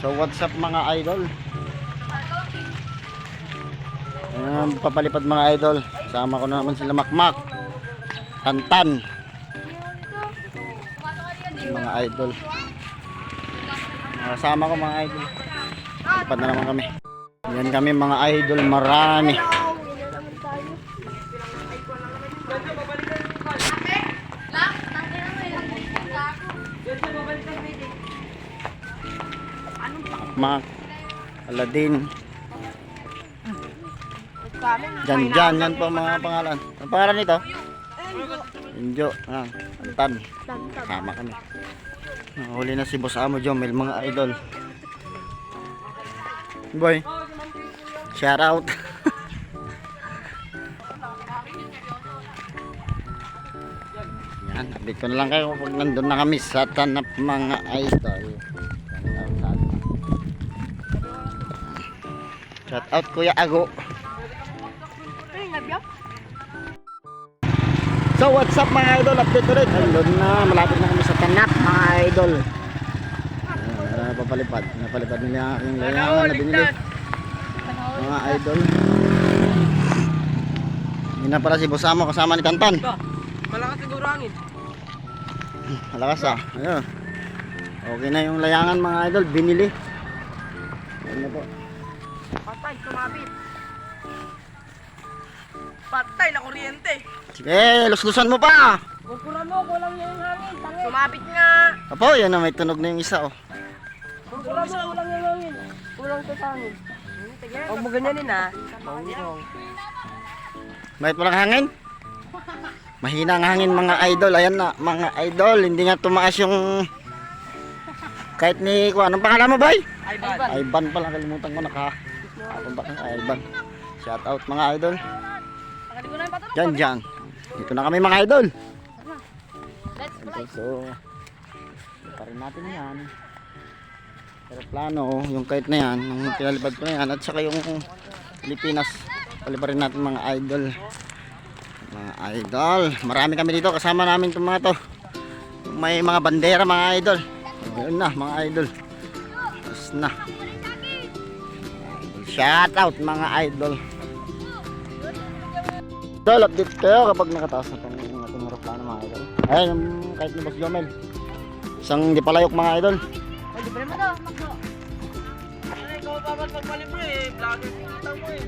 So what's up mga idol? Ayan, papalipad mga idol. Sama ko na naman sila Makmak. Tantan. Mga idol. Kasama ko mga idol. Palipad na naman kami. Yan kami mga idol, marami. Makmak. Aladin. Jan Jan, yan po mga pangalan. Ang pangalan nito? Injo. Ah, Tantan. Kasama kami. Huli na si Boss Amo Jomel, mga idol. Boy. Shout out. Yan, update ko na lang kayo pag nandun na kami sa tanap mga idol. Shout out Kuya Ago. So what's up mga idol? Update ulit. Ayun na, malapit na kami sa tanap mga idol. Uh, papalipad. Napalipad nila yung layangan na binili. Mga idol. Yun na pala si Bosamo kasama ni Tantan. Malakas siguro hangin. Malakas ah. Ayun. Okay na yung layangan mga idol. Binili. Ayun na po. Patay, sumabit. Patay na kuryente. Sige, luslusan mo pa. Kukuran mo, kulang niya yung hangin. Tangin. Sumabit nga. Apo, yan na may tunog na yung isa oh. Kukuran mo, kulang yung hangin. Kulang sa hangin. Huwag mo ganyanin ha. Bakit walang hangin? Mahina ang hangin mga idol. Ayan na, mga idol. Hindi nga tumaas yung... Kahit ni... Anong pangalan mo, boy? Ay, bad. Ivan pala. Kalimutan ko naka... Atong ba Ivan. Shout out mga idol. Diyan, diyan. Dito na kami mga idol. Ito, so... Pa rin natin yan. Pero plano, yung kahit na yan, yung pinalipad ko na yan, at saka yung Pilipinas, paliparin natin mga idol. Mga idol, marami kami dito, kasama namin itong mga to. May mga bandera mga idol. Ayun na mga idol. Tapos na. Shout out mga idol. Idol, update kayo kapag nakataas na itong ating aeroplano mga idol. Ayun, kahit ni Boss Jomel. Isang di palayok mga idol. Ay, di ba naman daw? Ay, ikaw pa ba't magpalibre eh? Vlogger kita mo eh.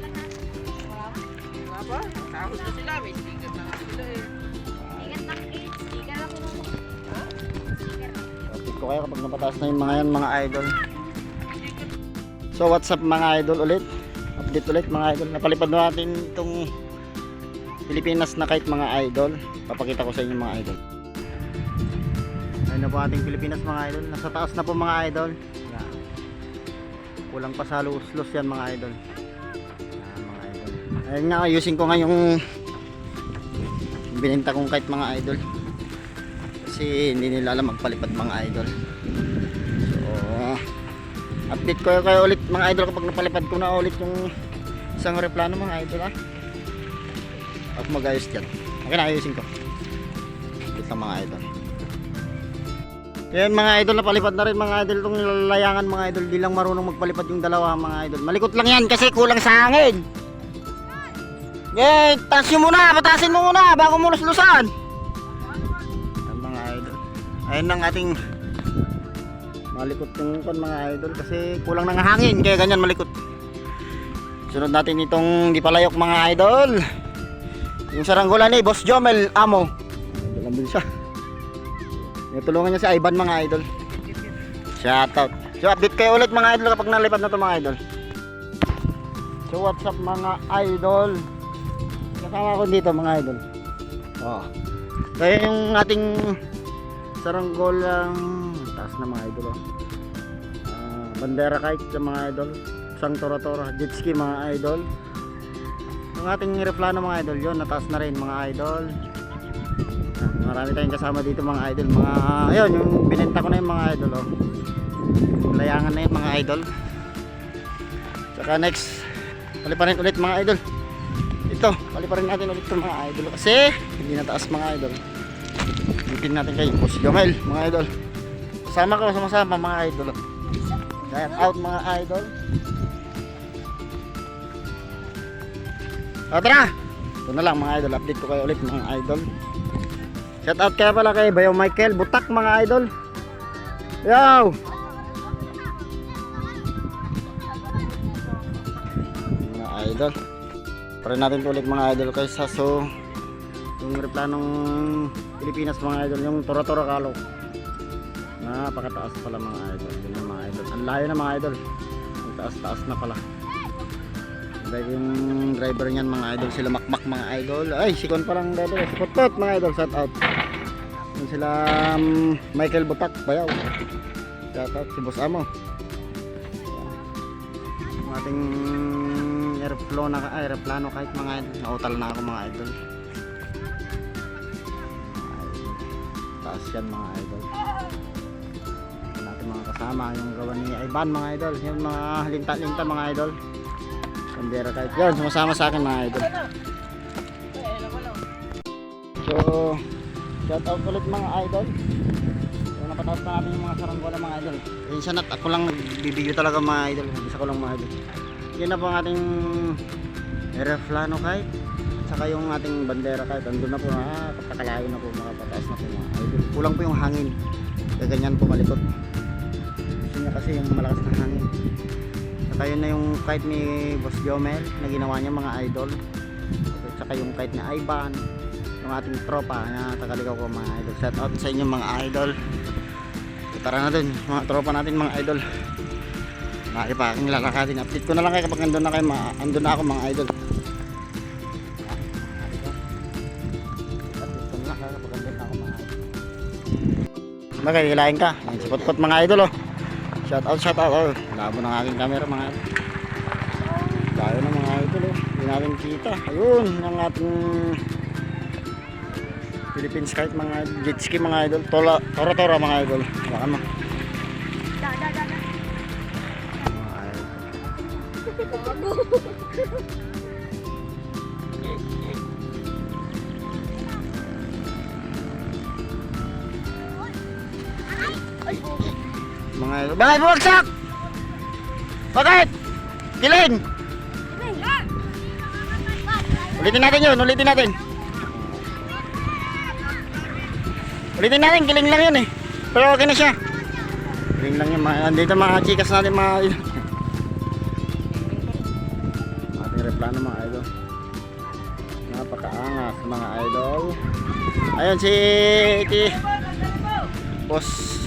Wala ba? Tapos na sila, may sticker na sila eh. Update ko kayo kapag napataas na yung mga yan mga idol. So what's up mga idol ulit? Update ulit mga idol. Napalipad na natin itong Pilipinas na kahit mga idol. Papakita ko sa inyo mga idol. Ayun na po ating Pilipinas mga idol. Nasa taas na po mga idol. Kulang pa sa luslos yan mga idol. Mga idol. Ayun nga, ayusin ko nga yung binenta kong kahit mga idol kasi hindi nila alam magpalipad mga idol update ko. Kayo ulit mga idol kapag napalipad ko na ulit yung isang replano mga idol ha? At magayos dyan. Okay na ayusin ko. Update lang mga idol. Yan mga idol napalipad na rin mga idol itong layangan mga idol. Di lang marunong magpalipad yung dalawa mga idol. Malikot lang yan kasi kulang sa hangin. Eh, taas nyo muna, patasin mo muna bago mo luslusan. Mga idol. Ayun ang ating malikot yung kon mga idol kasi kulang ng hangin kaya ganyan malikot. Sunod natin itong di palayok mga idol. Yung saranggola ni Boss Jomel Amo. Idol lang siya. Tulungan niya si Ivan mga idol. Shout out. So update kayo ulit mga idol kapag nalipad na to mga idol. So what's up mga idol? Kasama ko dito mga idol. Oh. Kaya yung ating saranggolang taas na mga idol. Oh. Ah, bandera kite sa mga idol. Isang tora-tora. Jet ski mga idol. Yung ating replano mga idol yun. Nataas na rin mga idol. Ah, marami tayong kasama dito mga idol. Mga, ayun, yung binenta ko na yung mga idol. Oh. Yung Layangan na yun mga idol. Saka next, paliparin ulit mga idol ito, paliparin natin ulit itong mga idol kasi hindi nataas mga idol Bitin natin kay Boss Jomel mga idol kasama ko sama-sama mga idol Shout out mga idol. O tara! Ito na lang mga idol. Update ko kayo ulit mga idol. Shout out kaya pala kay Bayo Michael. Butak mga idol. Yo! Mga idol. Try natin ulit mga idol kay Saso. Yung replanong Pilipinas mga idol. Yung Tora-Tora Kalo. Napakataas pala mga idol. Yun mga idol. Ang layo na mga idol. Ang taas-taas na pala. Yung driver niyan mga idol sila makmak mga idol. Ay, sikon pa lang driver. Si Putot mga idol. Shout out. Yun sila um, Michael Butak. Bayaw. Shout out si Boss Amo. Yung ating airflow na aeroplano kahit mga idol. Nautal na ako mga idol. Taas yan mga idol mga kasama yung gawa ni Ivan mga idol. Yung mga linta-linta mga idol. Kandera kahit. Yun sumasama sa akin mga idol. So shout out ulit mga idol. So napataas na natin yung mga saranggola mga idol. Minsan at ako lang nagbibideo talaga mga idol. Isa ko lang mga idol. Yun na po ang ating aeroplano kahit. Saka yung ating bandera kahit. Andun na po na kapakalayo na po mga pataas na po mga idol. Kulang po yung hangin. Kaya ganyan po malikot kasi yung malakas na hangin. Saka yun na yung kahit ni Boss Jomel na ginawa niya mga idol. At saka yung kahit ni Ivan yung ating tropa na tagaligaw ko mga idol. Shout out sa inyo mga idol. Tara na dun mga tropa natin mga idol. Maki pa aking lalakatin update ko na lang kayo kapag andun na kayo ma- andun na ako mga idol. Bagay, hilahin ka. Ayun, si Potpot mga idol oh. Shout out, shout out. Oh. Labo ng aking camera mga idol. Tayo na mga idol oh. Hindi natin kita. Ayun, ang ating Philippines kahit mga jet ski mga idol. Tola, tora tora mga idol. Baka mo. Mga idol. Mga. Bakit bumagsak? Bakit? Kiling! Ulitin natin yun, ulitin natin. Ulitin natin, kiling lang yun eh. Pero okay na siya. Kiling lang yun. Andito mga chikas natin mga. Ating replano mga idol. Napakaangas mga idol. Ayun si Iti. Boss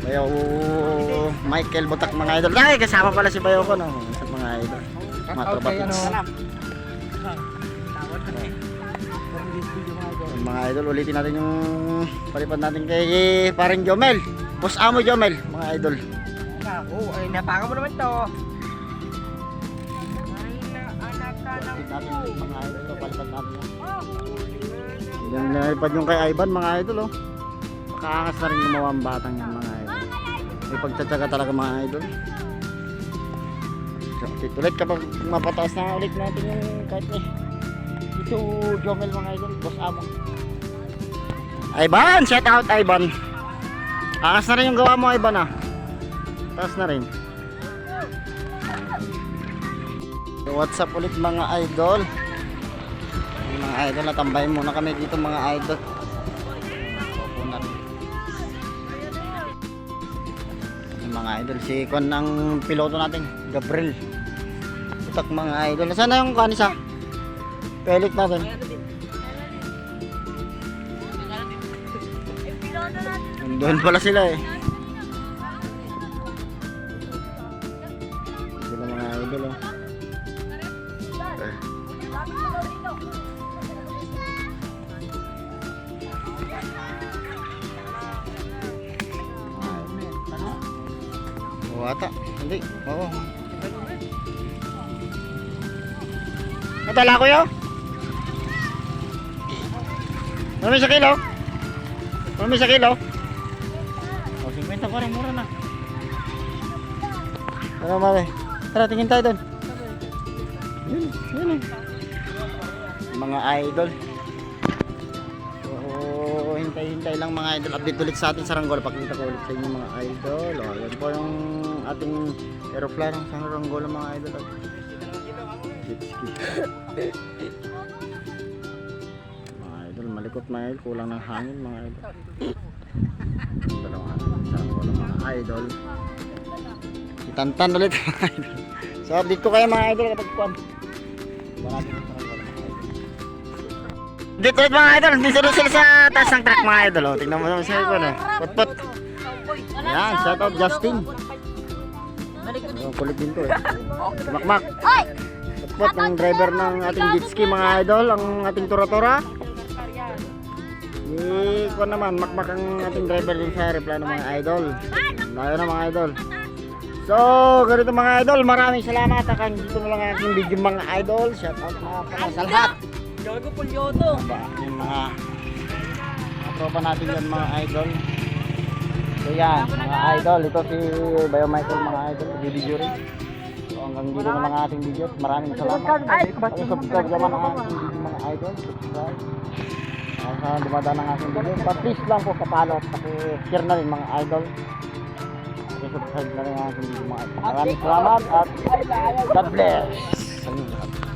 Bayaw Michael Butak mga idol. Ay, kasama pala si Bayaw ko no. Sa mga idol. Mga tropa pits. Yung mga idol, ulitin natin yung palipad natin kay parang Jomel. Boss Amo Jomel, mga idol. Oo, ay napaka mo naman to. Natin yan. Nalipad yung kay Ivan, mga idol oh. Makaangas na rin gumawa ang batang yan. May pagtsatsaga talaga mga idol. Update ulit kapag mapataas na ulit natin yung kahit eh. Ito Jomel mga idol, boss amo. Ivan, shout out Ivan. Angas na rin yung gawa mo Ivan ah. Taas na rin. So, what's up ulit mga idol? Mga idol, natambahin muna kami dito mga idol. Mga idol, si Kwan ng piloto natin, Gabriel. Itak mga idol. Nasaan na yung kanisa? Pelik natin. Doon pala sila eh. Hindi. Oo. Natala ko yun? Marami sa kilo? Marami sa kilo? O, 50 pa rin. Mura na. Tara, mare. Tara, tingin tayo doon. Yun, yun eh. Mga idol. Lang mga idol. Update ulit sa atin sa Rangola. Pakita ko ulit sa inyo mga idol. O, yan po yung ating aeroplano sa Rangola mga idol. Mga idol, malikot mga idol. Kulang ng hangin mga idol. Dalawang sa Rangola mga idol. Itantan ulit mga idol. So update ko kayo mga idol kapag kuwan. Ba natin Dito ulit mga idol, dito ulit sila sa taas ng truck mga idol. Oh. Tingnan mo naman siya ko na. Put-put. Yan, shout out Justin. Ang kulit din to eh. Makmak. Put-put ng driver ng ating jet ski mga idol, ang ating tura-tura. Eh, naman, makmak ang ating driver din sa aeroplano mga idol. Layo na mga idol. So, ganito mga idol, maraming salamat. Akan dito na lang ang aking video mga idol. Shout out mga pala sa lahat. Gago pulyoto. Ba, yung mga tropa natin yan mga idol. So yan, mga idol. Ito si Bayo Michael mga idol. Video rin. So hanggang dito na mga ating video. Maraming salamat. Pag-subscribe naman ang ating video mga idol. Subscribe. Ang sa dumadaan ng aking video. But please lang po kapalo at paki-share na rin mga idol. Paki-subscribe na rin ang aking video mga idol. Maraming salamat at God bless. Sa inyo lahat.